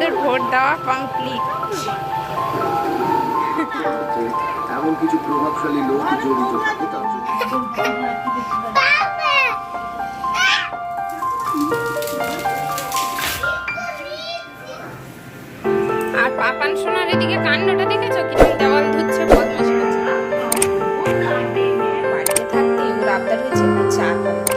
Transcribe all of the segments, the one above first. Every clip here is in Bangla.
আমাদের ভোট দেওয়া কমপ্লিট এমন কিছু প্রভাবশালী লোক জড়িত থাকে তার আর পাপান সোনার এদিকে কান্ডটা দেখেছ? কিছু দেওয়াল ধুচ্ছে বদমাশি করছে। বাড়িতে থাকতে ওর আবদার হয়েছে চা খাবে।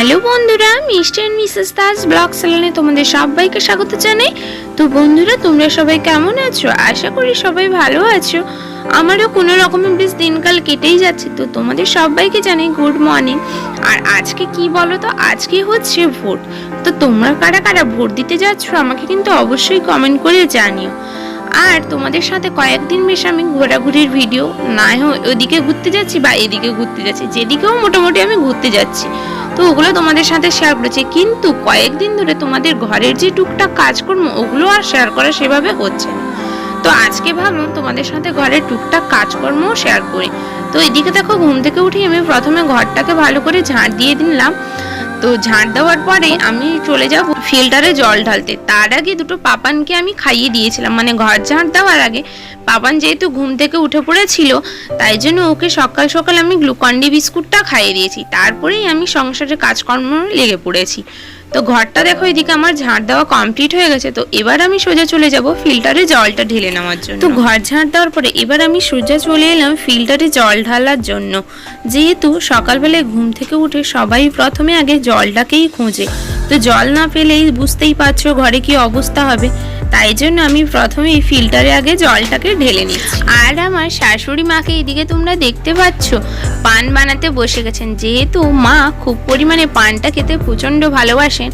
হ্যালো বন্ধুরা, Mr and Mrs Das vlog স্যালনে তোমাদের সবাইকে স্বাগত জানাই। তো বন্ধুরা, তোমরা সবাই কেমন আছো? আশা করি সবাই ভালো আছো। আমারও কোনো রকমের বেশ দিনকাল কেটেই যাচ্ছে, তো তোমাদের সবাইকে জানাই গুড মর্নিং আর আজকে কি বলো তো আজকে হচ্ছে ভোট। তো তোমরা কারা কারা ভোট দিতে যাচ্ছ, আমাকে কিন্তু অবশ্যই কমেন্ট করে জানিও। আর তোমাদের সাথে কয়েকদিন বেশ আমি ঘোরাঘুরির ভিডিও না হয় ওদিকে ঘুরতে যাচ্ছি বা এদিকে ঘুরতে যাচ্ছি, যেদিকেও মোটামুটি আমি ঘুরতে যাচ্ছি। তো ওগুলো তোমাদের সাথে শেয়ার করেছি, কিন্তু কয়েকদিন ধরে তোমাদের ঘরের যে টুকটাক কাজকর্ম, ওগুলো আর শেয়ার করা সেভাবে হচ্ছে না। তো আজকে ভাবলাম তোমাদের সাথে ঘরের টুকটাক কাজকর্মও শেয়ার করি। তো এদিকে দেখো, ঘুম থেকে উঠে আমি প্রথমে ঘরটাকে ভালো করে ঝাঁট দিয়ে দিলাম। তো ঝাঁট দেওয়ার পরে আমি চলে যাব ফিল্টারে জল ঢালতে। তার আগে দুটো পাপানকে আমি খাইয়ে দিয়েছিলাম। মানে ঘর ঝাঁট দেওয়ার আগে পাপান যেহেতু ঘুম থেকে উঠে পড়েছিল, তাই জন্য ওকে সকাল সকাল আমি গ্লুকন্ডি বিস্কুটটা খাইয়ে দিয়েছি। তারপরেই আমি সংসারের কাজকর্ম লেগে পড়েছি। তো ঘরটা দেখো এদিকে আমার ঝাড় দেওয়া কমপ্লিট হয়ে গেছে, তো এবার আমি সোজা চলে যাব ফিল্টারে জলটা ঢেলে নেওয়ার জন্য। তো ঘর ঝাড় দেওয়ার পরে এবার আমি সোজা চলে এলাম ফিল্টারে জল ঢালার জন্য। যেহেতু সকালবেলায় ঘুম থেকে উঠে সবাই প্রথমে আগে জলটাকেই খোঁজে। তো জল না পেলেই বুঝতেই পারছ ঘরে কি অবস্থা হবে। তাই জন্য আমি প্রথমে এই ফিল্টারে আগে জলটাকে ঢেলে নিই আর আমার শাশুড়ি মাকে এদিকে তোমরা দেখতে পাচ্ছ, পান বানাতে বসে গেছেন। যেহেতু মা খুব পরিমাণে পানটা খেতে প্রচণ্ড ভালোবাসেন,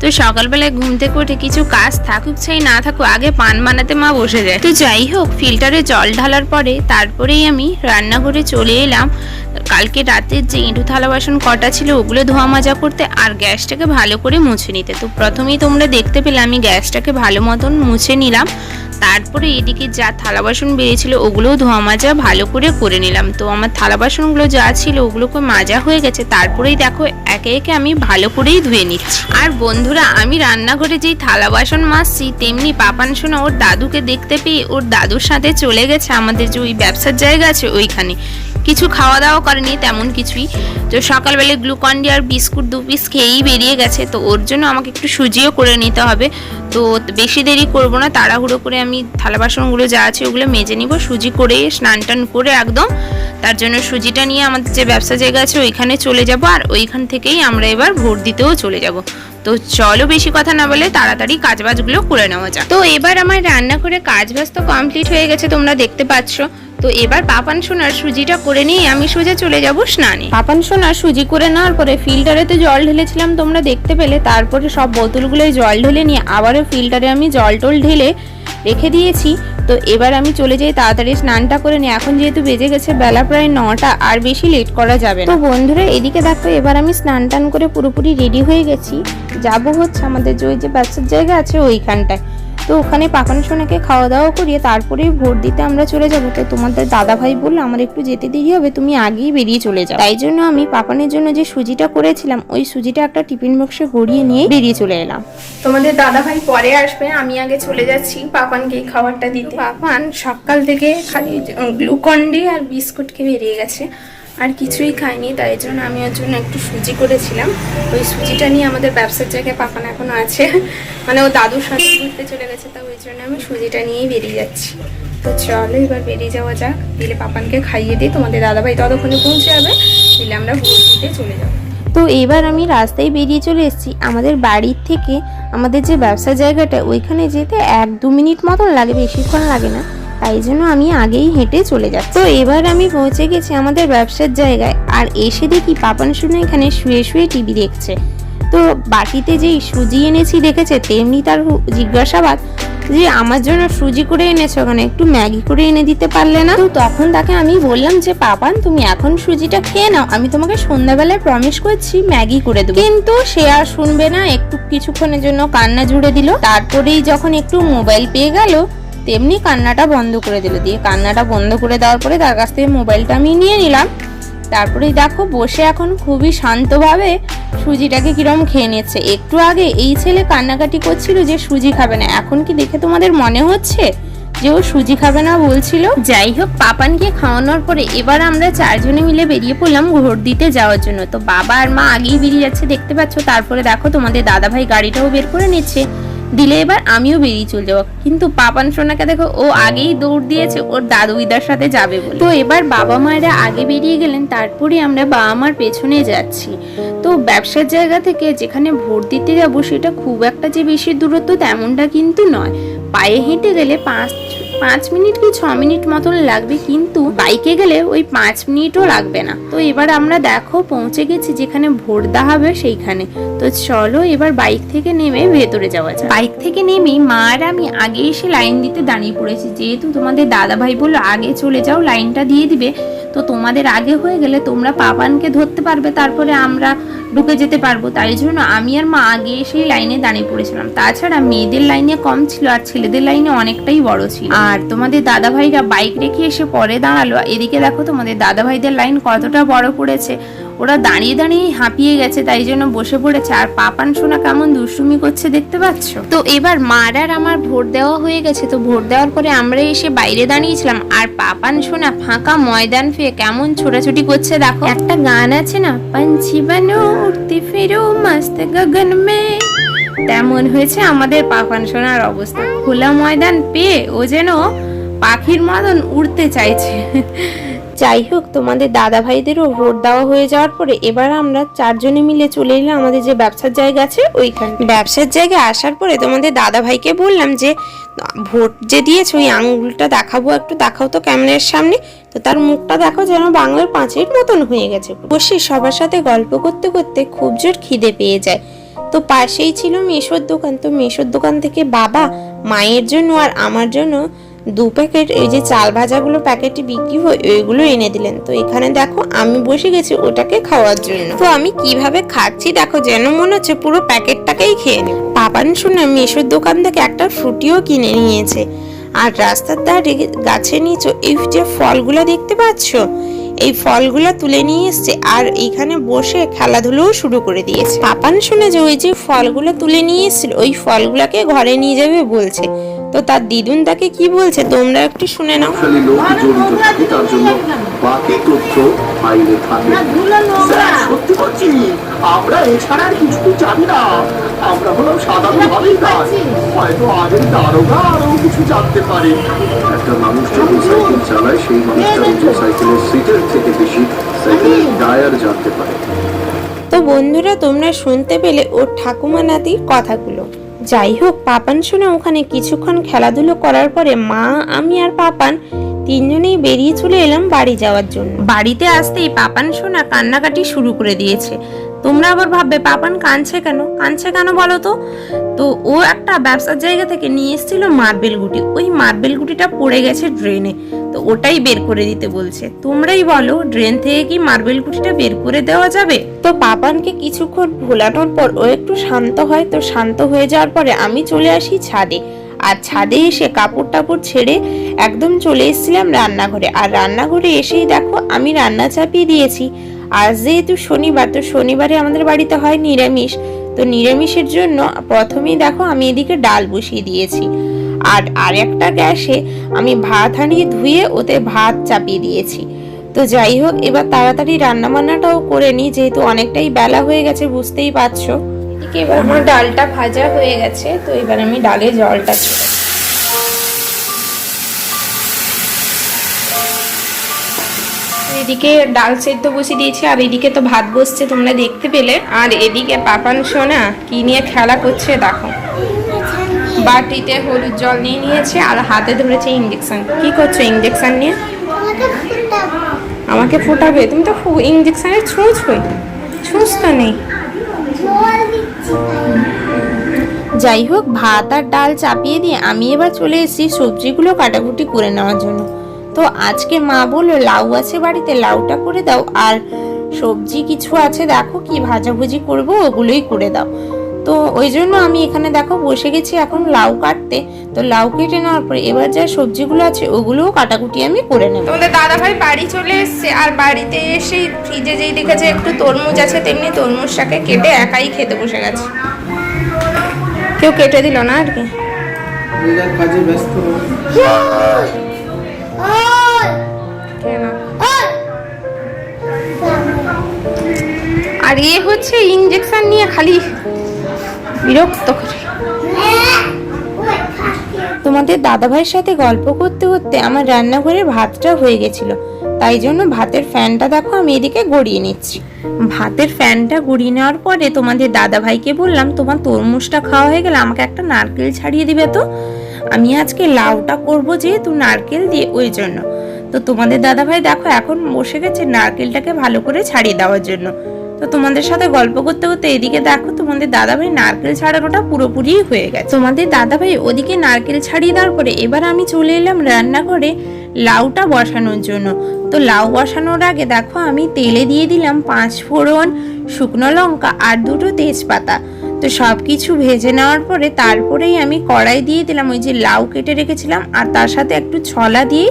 তো সকালবেলায় ঘুম থেকে উঠে কিছু কাজ থাকুক চাই না থাকুক, আগে পান বানাতে মা বসে যায়। তো যাই হোক, ফিল্টারে জল ঢালার পরে তারপরেই আমি রান্নাঘরে চলে এলাম। কালকে রাতের যে ইঁটু থালা বাসন কটা ছিল ওগুলো ধোয়া মাজা করতে আর গ্যাসটাকে ভালো করে মুছে নিতে। তো প্রথমেই তোমরা দেখতে পেলে আমি গ্যাসটাকে ভালো মতন মুছে নিলাম। তারপরে এদিকে যা থালা বাসন বেরিয়েছিল ওগুলোও ধোয়া মাজা ভালো করে করে নিলাম। তো আমার থালা বাসনগুলো যা ছিল ওগুলোকে মাজা হয়ে গেছে। তারপরেই দেখো একে একে আমি ভালো করেই ধুয়ে নিচ্ছি। আর বন্ধুরা, আমি রান্নাঘরে যেই থালা বাসন মাজছি, তেমনি পাপান শোনা ওর দাদুকে দেখতে পেয়ে ওর দাদুর সাথে চলে গেছে। আমাদের যে ওই ব্যবসার জায়গা আছে ওইখানে। কিছু খাওয়া দাওয়া করেনি তেমন কিছুই। তো সকালবেলা গ্লুকন্ডি আর বিস্কুট দু পিস খেয়েই বেরিয়ে গেছে। তো ওর জন্য আমাকে একটু সুজিও করে নিতে হবে। তো বেশি দেরি করব না, তাড়াহুড়ো করে আমি থালা বাসনগুলো যা আছে ওগুলো মেজে নিব। সুজি করে স্নান টান করে একদম। তার জন্য সুজিটা নিয়ে আমাদের যে ব্যবসা জায়গা আছে ওইখানে চলে যাব। আর ওইখান থেকেই আমরা এবার ভোট দিতেও চলে যাব। তো চলো বেশি কথা না বলে তাড়াতাড়ি কাজবাজগুলো করে নেওয়া যাক। তো এবার আমার রান্না করে কাজবাজ তো কমপ্লিট হয়ে গেছে, তোমরা দেখতে পাচ্ছ। তো এবার পাপান সোনার সুজিটা করে নিয়ে আমি সোজা চলে যাব স্নানে। পাপান সোনার সুজি করে নেওয়ার পরে ফিল্টারেতে জল ঢেলেছিলাম, তোমরা দেখতে পেলে। তারপরে সব বোতলগুলোয় জল ঢেলে নিয়ে আবারও ফিল্টারে আমি জল টল ঢেলে রেখে দিয়েছি। তো এবার আমি চলে যাই তাড়াতাড়ি স্নানটা করে নিই এখন যেহেতু বেজে গেছে বেলা প্রায় নটা, আর বেশি লেট করা যাবে তো বন্ধুরা, এদিকে দেখো, এবার আমি স্নান টান করে পুরোপুরি রেডি হয়ে গেছি। যাব হচ্ছে আমাদের যে ওই যে বাচ্চার জায়গা আছে ওইখানটায়। তো ওখানে পাকানো সোনাকে খাওয়া দাওয়া করিয়ে তারপরেই ভোট দিতে আমরা চলে যাব। তো তোমাদের দাদা ভাই বলল আমার একটু যেতে দেরি হবে, তুমি আগেই বেরিয়ে চলে যাও। তাই জন্য আমি পাপানের জন্য যে সুজিটা করেছিলাম, ওই সুজিটা একটা টিফিন বক্সে ভরিয়ে নিয়ে বেরিয়ে চলে এলাম। তোমাদের দাদা ভাই পরে আসবে, আমি আগে চলে যাচ্ছি পাপানকে এই খাবারটা দিতে। পাপান সকাল থেকে খালি গ্লুকন্ডি আর বিস্কুট খেয়ে বেরিয়ে গেছে। আর কিছুই খাইনি, তাই জন্য আমি ওর জন্য একটু সুজি করেছিলাম। ওই সুজিটা নিয়ে আমাদের ব্যবসার জায়গায় পাপান এখনও আছে। মানে ও দাদুর সাথে ঘুরতে চলে গেছে, তা ওই জন্য আমি সুজিটা নিয়েই বেরিয়ে যাচ্ছি। তো চলো এবার বেরিয়ে যাওয়া যাক দিলে পাপানকে খাইয়ে দিই। তোমাদের দাদাভাই ততক্ষণে পৌঁছে যাবে দিলে আমরা ভোট দিতে চলে যাব। তো এবার আমি রাস্তায় বেরিয়ে চলে এসেছি। আমাদের বাড়ির থেকে আমাদের যে ব্যবসা জায়গাটা, ওইখানে যেতে এক দু মিনিট মতন লাগে, বেশিক্ষণ লাগে না। তাই জন্য আমি আগেই হেঁটে চলে যাচ্ছি। তো এবার আমি পৌঁছে গেছি আমাদের ব্যবসার জায়গায়। আর এসে দেখি পাপান শুনে এখানে শুয়ে শুয়ে টিভি দেখছে। তো বাটিতে যেই সুজি এনেছি দেখেছে, তেমনি তার জিজ্ঞাসাবাদ যে, আমার জন্য সুজি করে এনেছো ওখানে একটু ম্যাগি করে এনে দিতে পারলে না? তো তখন তাকে আমি বললাম যে, পাপান, তুমি এখন সুজিটা খেয়ে নাও। আমি তোমাকে সন্ধ্যাবেলায় প্রমিস করছি ম্যাগি করে দেবো। কিন্তু সে আর শুনবে না। একটু কিছুক্ষণের জন্য কান্না জুড়ে দিল। তারপরেই যখন একটু মোবাইল পেয়ে গেল তেমনি কান্নাটা বন্ধ করে দিল। দিয়ে কান্নাটা বন্ধ করে দেওয়ার পরে তার কাছ থেকে মোবাইলটা আমি নিয়ে নিলাম। তারপরেই দেখো বসে এখন খুবই শান্তভাবে সুজিটাকে কিরম খেয়ে নিচ্ছে। একটু আগে এই ছেলে কান্নাকাটি করছিল যে সুজি খাবে না। এখন কি দেখে তোমাদের মনে হচ্ছে যে ও সুজি খাবে না বলছিল? যাই হোক, পাপানকে খাওয়ানোর পরে এবার আমরা চারজনে মিলে বেরিয়ে পড়লাম ভোট দিতে যাওয়ার জন্য। তো বাবা আর মা আগেই বেরিয়ে যাচ্ছে, দেখতে পাচ্ছ? তারপরে দেখো তোমাদের দাদা ভাই গাড়িটাও বের করে নিচ্ছে। দিলে এবার আমিও বেরিয়ে চলে যাব। কিন্তু পাপান সোনাকে দেখো, ও আগেই দৌড় দিয়েছে, ওর দাদু দিদার সাথে যাবে বলে। তো এবার বাবা মায়েরা আগে বেরিয়ে গেলেন, তারপরে আমরা বাবা মার পেছনে যাচ্ছি। তো ব্যবসার জায়গা থেকে যেখানে ভোট দিতে যাব, সেটা খুব একটা যে বেশি দূরত্ব তেমনটা কিন্তু নয়। পায়ে হেঁটে গেলে পাঁচ পাঁচ মিনিট কি ছ মিনিট মতন লাগবে কিন্তু বাইকে গেলে ওই পাঁচ মিনিটও লাগবে না। তো এবার আমরা দেখো পৌঁছে গেছি যেখানে ভোট দেওয়া হবে সেইখানে। তো চলো এবার বাইক থেকে নেমে ভেতরে যাওয়া যায় বাইক থেকে নেমেই মা আর আমি আগে এসে লাইন দিতে দাঁড়িয়ে পড়েছি। যেহেতু তোমাদের দাদা ভাই বলল, আগে চলে যাও, লাইনটা দিয়ে দিবে। তো তোমাদের আগে হয়ে গেলে তোমরা পাপানকে ধরতে পারবে, তারপরে আমরা ঢুকে যেতে পারব। তাই জন্য আমি আর মা আগে সেই লাইনে দাঁড়িয়ে পড়েছিলাম। তাছাড়া মেয়েদের লাইনে কম ছিল আর ছেলেদের লাইনে অনেকটাই বড় ছিল। আর তোমাদের দাদা ভাইরা বাইক রেখে এসে পরে দাঁড়াল। এদিকে দেখো তোমাদের দাদা ভাইদের লাইন কতটা বড় পড়েছে। ওরা দাঁড়িয়ে দাঁড়িয়ে হাঁপিয়ে গেছে, তাই জন্য বসে পড়েছে। আর পাপান সোনা কেমন দুষ্টুমি করছে দেখতে পাচ্ছ? তো এবার মার আর আমার ভোট দেওয়া হয়ে গেছে, তো ভোট দেওয়ার পরে আমরা এসে বাইরে দাঁড়িয়েছিলাম। আর পাপান সোনা ফাঁকা ময়দান পেয়ে কেমন ছোটাছুটি করছে দেখো। একটা গান আছে না, পঞ্ছি বানো উঠতে ফেরো মস্ত গগন মে। তেমন হয়েছে আমাদের পাপান সোনার অবস্থা। খোলা ময়দান পেয়ে ও যেন পাখির মতন উড়তে চাইছে। যাই হোক, তোমাদের দাদা ভাইদেরও ভোট দেওয়া হয়ে যাওয়ার পরে এবার আমরা চারজনে মিলে চলে এলাম আমাদের যে ব্যবসার জায়গা আছে ওইখানে ব্যবসার জায়গায় আসার পরে তোমাদের দাদা ভাইকে বললাম যে, ভোট যে দিয়েছে, ওই আঙুলটা দেখাবো, একটু দেখাও তো ক্যামেরার সামনে। তো তার মুখটা দেখো যেন বাংলার পাঁচের মতন হয়ে গেছে। বসে সবার সাথে গল্প করতে করতে খুব জোর খিদে পেয়ে যায়। তো পাশেই ছিল মেশোর দোকান। তো মেশোর দোকান থেকে বাবা, মায়ের জন্য আর আমার জন্য দু প্যাকেট এই যে চাল ভাজাগুলো প্যাকেটে বিক্রি হয় ওইগুলো এনে দিলেন। তো এখানে দেখো, আমি বসে গেছি ওটাকে খাওয়ার জন্য। তো আমি কীভাবে খাচ্ছি দেখো, যেন মনে হচ্ছে পুরো প্যাকেটটাকেই খেয়ে নেব। পাপান শুনে মেশোর দোকান থেকে একটা ফ্রুটিও কিনে নিয়েছে। আর রাস্তার ধারে গাছে নিচে এই যে ফলগুলো দেখতে পাচ্ছ? এই ফলগুলো তুলে নিয়ে এসছে আর এইখানে বসে খেলাধুলোও শুরু করে দিয়েছে। পাপান শুনে যে ওই যে ফলগুলো তুলে নিয়ে এসেছিল, ওই ফলগুলোকে ঘরে নিয়ে যাবে বলছে। তো তার দিদুন তাকে কি বলছে? তোমরা একটু শুনে নাও। প্রভাবশালী লোক জড়িত থাকে তার জন্য বাকি তথ্য বাইরে থাকে। সত্যি বলছি আমরা এছাড়া আর কিছু জানি না। আমরা হলাম সাধারণ বাড়িদার হয়তো আগের দারোগা আরও কিছু জানতে পারে। একটা মানুষ যখন সাইকেল চালায় সেই মানুষটা উঁচু সাইকেলের সিটের থেকে বেশি সাইকেলের টায়ার জানতে পারে। তো বন্ধুরা তোমরা শুনতে পেলে ওর ঠাকুমা নাতির কথাগুলো। যাই হোক, পাপান শুনে ওখানে কিছুক্ষণ খেলাধুলো করার পরে মা, আমি আর পাপান তিনজনেই বেরিয়ে চলে এলাম বাড়ি যাওয়ার জন্য। বাড়িতে আসতেই পাপান সোনা কান্নাকাটি শুরু করে দিয়েছে। তোমরা আবার ভাববে, পাপান কাঁদছে কেন? কাঁদছে কেন বলো তো? তো ও একটা ব্যবসার জায়গা থেকে নিয়ে এসেছিল মার্বেল গুটি। ওই মার্বেল গুটিটা পড়ে গেছে ড্রেনে তো ওটাই বের করে দিতে বলছে। তোমরাই বলো ড্রেন থেকে কি মার্বেল গুটিটা বের করে দেওয়া যাবে? তো পাপানকে কিছুক্ষণ ভোলানোর পর ও একটু শান্ত হয়। তো শান্ত হয়ে যাওয়ার পরে আমি চলে আসি ছাদে। আর ছাদে এসে কাপড় টাপড় ছেড়ে একদম চলে এসেছিলাম রান্নাঘরে। আর রান্নাঘরে এসেই দেখো, আমি রান্না চাপিয়ে দিয়েছি। আজ যেহেতু শনিবার, তো শনিবারে আমাদের বাড়িতে হয় নিরামিষ। তো নিরামিষের জন্য প্রথমেই দেখো আমি এদিকে ডাল বসিয়ে দিয়েছি। আর আরেকটা গ্যাসে আমি ভাত হাঁড়িয়ে ধুয়ে ওতে ভাত চাপিয়ে দিয়েছি। তো যাই হোক, এবার তাড়াতাড়ি রান্না বান্নাটাও করে নিই, যেহেতু অনেকটাই বেলা হয়ে গেছে, বুঝতেই পারছ। এবার আমার ডালটা ভাজা হয়ে গেছে, তো এবার আমি ডালে জলটা ছেড়ে এদিকে ডাল সেদ্ধ বসিয়ে দিয়েছি আর এদিকে তো ভাত বসছে তোমরা দেখতে পেলে। আর এদিকে পাপান সোনা কি নিয়ে খেলা করছে দেখো। বাটিতে হলুদ জল নিয়ে নিয়েছে আর হাতে ধরেছে ইঞ্জেকশন কি করছ ইঞ্জেকশন নিয়ে? আমাকে ফোটাবে? তুমি তো ইঞ্জেকশনের ছুঁচ হই ছুঁচ তো নেই। যাই হোক ভাত আর ডাল চাপিয়ে দিয়ে আমি এবার চলে এসেছি সবজিগুলো কাটাকুটি করে নেওয়ার জন্য। তো আজকে মা বলল লাউ আছে বাড়িতে লাউটা করে দাও। আর সবজি কিছু আছে দেখো কি ভাজাভুজি করব ওগুলোই করে দাও। তো ওই জন্য আমি এখানে দেখো বসে গেছি এখন লাউ কাটতে। তো লাউ কেটে নেওয়ার পরে এবার যা সবজিগুলো আছে ওগুলোও কাটাকুটি আমি করে নেব। তোমাদের দাদা ভাই বাড়ি চলে এসছে আর বাড়িতে এসেই ফ্রিজে যেই দেখেছে একটু তরমুজ আছে তেমনি তরমুজটাকে কেটে একাই খেতে বসে গেছে। কেউ কেটে দিল না আর কি? আর এ হচ্ছে ইঞ্জেকশন নিয়ে খালি বিরক্ত করে। তোমাদের দাদাভাইয়ের সাথে গল্প করতে করতে আমার রান্নাঘরে ভাতটা হয়ে গেছিল। তাই জন্য ভাতের ফ্যানটা দেখো আমি এদিকে গড়িয়ে নিচ্ছি। ভাতের ফ্যানটা গড়িয়ে নেওয়ার পরে তোমাদের দাদাভাইকে বললাম, তোমার তরমুজটা খাওয়া হয়ে গেলে আমাকে একটা নারকেল ছাড়িয়ে দিবে তো। আমি আজকে লাউটা করব যেহেতু নারকেল দিয়ে, ওই জন্য। তো তোমাদের দাদাভাই দেখো এখন বসে গেছে নারকেলটাকে ভালো করে ছাড়িয়ে দেওয়ার জন্য। তো তোমাদের সাথে গল্প করতে করতে এদিকে দেখো তোমাদের দাদাভাই নারকেল ছাড়ানোটা পুরোপুরি হয়ে গেছে। তোমাদের দাদাভাই ওদিকে নারকেল ছাড়িয়ে দেওয়ার পরে এবার আমি চলে এলাম রান্নাঘরে লাউটা বসানোর জন্য। তো লাউ বসানোর আগে দেখো আমি তেলে দিয়ে দিলাম পাঁচ ফোড়ন, শুকনো লঙ্কা আর দুটো তেজপাতা। তো সব কিছু ভেজে নেওয়ার পরে তারপরেই আমি কড়াই দিয়ে দিলাম, ওই যে লাউ কেটে রেখেছিলাম আর তার সাথে একটু ছলা দিয়ে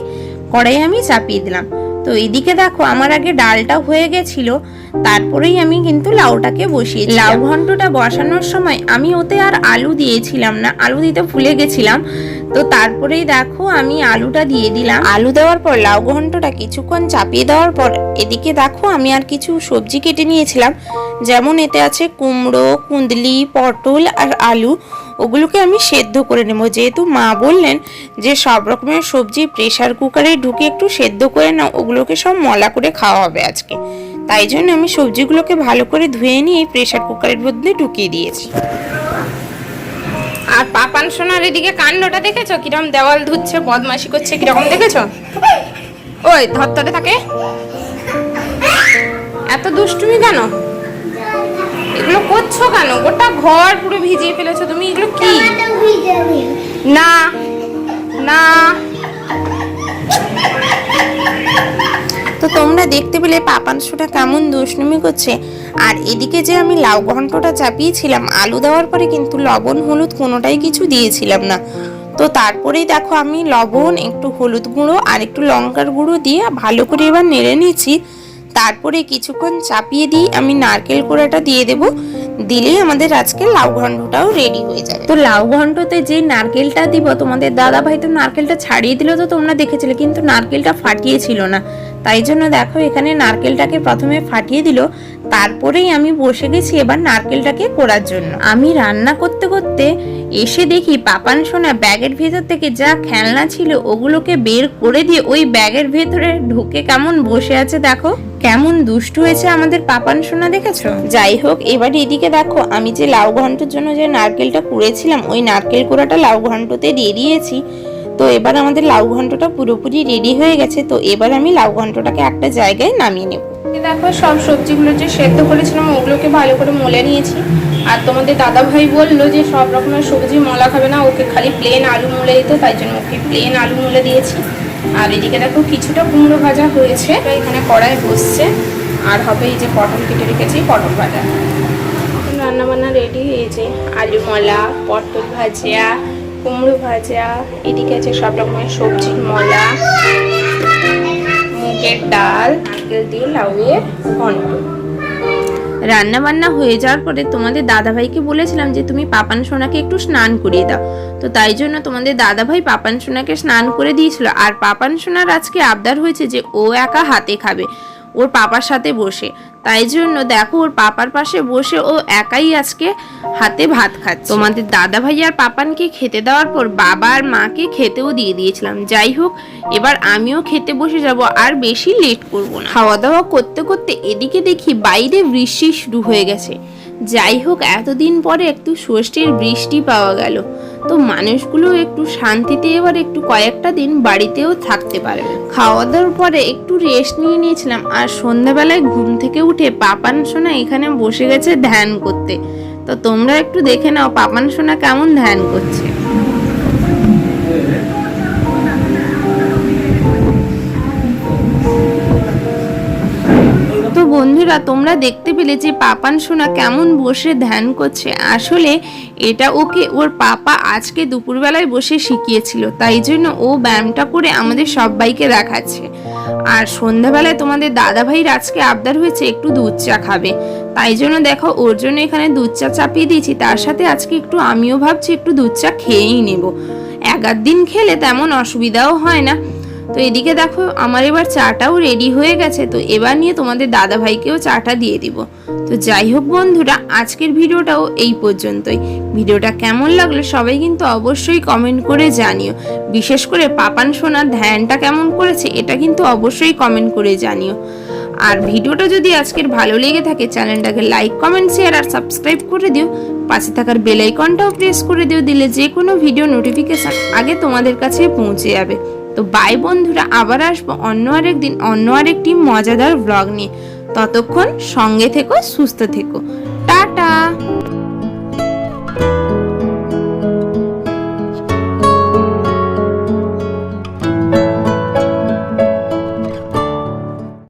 কড়াই আমি চাপিয়ে দিলাম। তো এদিকে দেখো আমার আগে ডালটা হয়ে গেছিল তারপরেই আমি কিন্তু লাউটাকে বসিয়ে লাউ ঘন্টটা বসানোর সময় আমি ওতে আর আলু দিয়েছিলাম না আলু দিতে ভুলে গেছিলাম। তো তারপরেই দেখো আমি আলুটা দিয়ে দিলাম। আলু দেওয়ার পর লাউ ঘন্টটা কিছুক্ষণ চাপিয়ে দেওয়ার পর এদিকে দেখো আমি আর কিছু সবজি কেটে নিয়েছিলাম। যেমন এতে আছে কুমড়ো কুন্দলি পটল আর আলু, ওগুলোকে আমি সেদ্ধ করে নেব। যেহেতু মা বললেন যে সব রকমের সবজি প্রেশার কুকারে ঢুকে একটু সেদ্ধ করে নাও, ওগুলোকে সব মলা করে খাওয়া হবে আজকে। তাই জন্য আমি সবজিগুলোকে ভালো করে ধুয়ে নিয়ে প্রেশার কুকারের মধ্যে ঢুকিয়ে দিয়েছি। আর পাপান সোনার এদিকে কাণ্ডটা দেখেছ? কিরম দেওয়াল ধুচ্ছে, বদমাশি করছে, কীরকম দেখেছ? ওই ধরতরে থাকে। এত দুষ্টুমি কেন? এগুলো করছ কেন? গোটা ঘর পুরো ভিজিয়ে ফেলেছো তুমি, এগুলো কি? না না। তো তোমরা দেখতে পেলে পাপানসুটা কেমন দুষ্টুমি করছে। আর এদিকে যে আমি লাউ ঘন্টটা চাপিয়েছিলাম, আলু দেওয়ার পরে কিন্তু লবণ, হলুদ কোনোটাই কিছু দিয়েছিলাম না। তো তারপরেই দেখো আমি লবণ, একটু হলুদ গুঁড়ো আর একটু লঙ্কার গুঁড়ো দিয়ে ভালো করে এবার নেড়ে নিয়েছি তারপরে কিছুক্ষণ চাপিয়ে দিয়ে আমি নারকেল কোড়াটা দিয়ে দেব। দিলেই আমাদের আজকে লাউ ঘন্টটাও রেডি হয়ে যাবে। তো লাউ ঘন্টতে যে নারকেলটা দিব, তোমাদের দাদা ভাই তো নারকেলটা ছাড়িয়ে দিল তো তোমরা দেখেছিলে, কিন্তু নারকেলটা ফাটিয়েছিল না। তাই জন্য দেখো এখানে নারকেলটাকে প্রথমে ফাটিয়ে দিল, তারপরেই আমি বসে গেছি এবার নারকেলটাকে করার জন্য। আমি রান্না করতে করতে এসে দেখি পাপান সোনা ব্যাগের ভেতর থেকে যা খেলনা ছিল ওগুলোকে বের করে দিয়ে ওই ব্যাগের ভেতরে ঢুকে কেমন বসে আছে দেখো। কেমন দুষ্ট হয়েছে আমাদের পাপান সোনা দেখেছ? যাই হোক, এবার এদিকে দেখো, আমি যে লাউ ঘন্টর জন্য যে নারকেলটা কুড়েছিলাম, ওই নারকেল কোড়াটা লাউ ঘন্টতে দিয়ে দিয়েছি। তো এবার আমাদের লাউ ঘন্টটা পুরোপুরি রেডি হয়ে গেছে, তো এবার আমি লাউ ঘন্টটাকে একটা জায়গায় নামিয়ে নেব। দেখো, সব সবজিগুলো যে সেদ্ধ করেছিলাম, ওগুলোকে ভালো করে মলে নিয়েছি। আর তোমাদের দাদা ভাই বলল যে সব রকমের সবজি মলা খাবে না, ওকে খালি প্লেন আলু মুলে দিতে, তাই জন্য ওকে প্লেন আলু মুলে দিয়েছি। আর এদিকে দেখো, কিছুটা কুমড়ো ভাজা হয়েছে এখানে কড়াই বসছে। আর হবে এই যে পটল কেটে রেখেছি, পটল ভাজা। রান্না বান্না রেডি হয়েছে আলু মলা, পটল ভাজা কুমড়ো ভাজা, এদিকে আছে সব রকমের সবজির মলা মুগের ডাল নারকেল দিয়ে লাউয়ের ঘন্ট। রান্না বান্না হয়ে যাওয়ার পরে তোমাদের দাদাভাইকে বলেছিলাম যে তুমি পাপান সোনাকে একটু স্নান করিয়ে দাও। তো তাই জন্য তোমাদের দাদাভাই পাপান সোনাকে স্নান করে দিয়েছিল। আর পাপান সোনার আজকে আবদার হয়েছে যে ও একা হাতে খাবে। ওর পাপার সাথে বসে। তাই জন্য দেখো, ওর পাপার পাশে বসে ও একাই আজকে হাতে ভাত খাচ্ছে। তোমাদের দাদা ভাই আর পাপানকে খেতে দেওয়ার পর বাবা আর মাকে খেতেও দিয়ে দিয়েছিলাম। যাই হোক, এবার আমিও খেতে বসে যাব আর বেশি লেট করব না। খাওয়া দাওয়া করতে করতে এদিকে দেখি বাইরে বৃষ্টি শুরু হয়ে গেছে। যাই হোক, এতদিন পরে একটু ষষ্ঠীর বৃষ্টি পাওয়া গেল। তো মানুষগুলো একটু শান্তিতে এবার একটু কয়েকটা দিন বাড়িতেও থাকতে পারবে। খাওয়া দাওয়ার পরে একটু রেস্ট নিয়ে নিয়েছিলাম আর সন্ধ্যাবেলায় ঘুম থেকে উঠে পাপান সোনা এখানে বসে গেছে ধ্যান করতে। তো তোমরা একটু দেখে নাও পাপান সোনা কেমন ধ্যান করছে। বন্ধুরা, তোমরা দেখতে পেলে যে পাপান সোনা কেমন বসে ধ্যান করছে। আসলে এটা ওকে ওর পাপা আজকে দুপুরবেলায় বসে শিখিয়েছিল, তাই জন্য ও ব্যায়ামটা করে আমাদের সবাইকে দেখাচ্ছে। আর সন্ধ্যাবেলায় তোমাদের দাদা ভাইয়ের আজকে আবদার হয়েছে একটু দুধ চা খাবে। তাই জন্য দেখো, ওর জন্য এখানে দুধ চা চাপিয়ে দিয়েছি, তার সাথে আজকে একটু আমিও ভাবছি একটু দুধ চা খেয়েই নেব। এগার দিন খেলে তেমন অসুবিধাও হয় না। তো এদিকে দেখো, আমার এবার চাটাও রেডি হয়ে গেছে, তো এবার নিয়ে তোমাদের দাদা ভাইকেও চাটা দিয়ে দিব। তো যাই হোক বন্ধুরা, আজকের ভিডিওটাও এই পর্যন্তই। ভিডিওটা কেমন লাগল সবাই কিন্তু অবশ্যই কমেন্ট করে জানিও। বিশেষ করে পাপান সোনার ধ্যানটা কেমন করেছে, এটা কিন্তু অবশ্যই কমেন্ট করে জানিও। আর ভিডিওটা যদি আজকের ভালো লেগে থাকে, চ্যানেলটাকে লাইক কমেন্ট শেয়ার আর সাবস্ক্রাইব করে দিও। পাশে থাকার বেল আইকনটাও প্রেস করে দিও, দিলে যে কোনো ভিডিও নোটিফিকেশন আগে তোমাদের কাছে পৌঁছে যাবে। তো বাই বন্ধুরা, আবার আসব অন্য আরেক দিন অন্য আরেকটি মজাদার ব্লগ নিয়ে। ততক্ষণ সঙ্গে থেকো, সুস্থ থেকো। টাটা!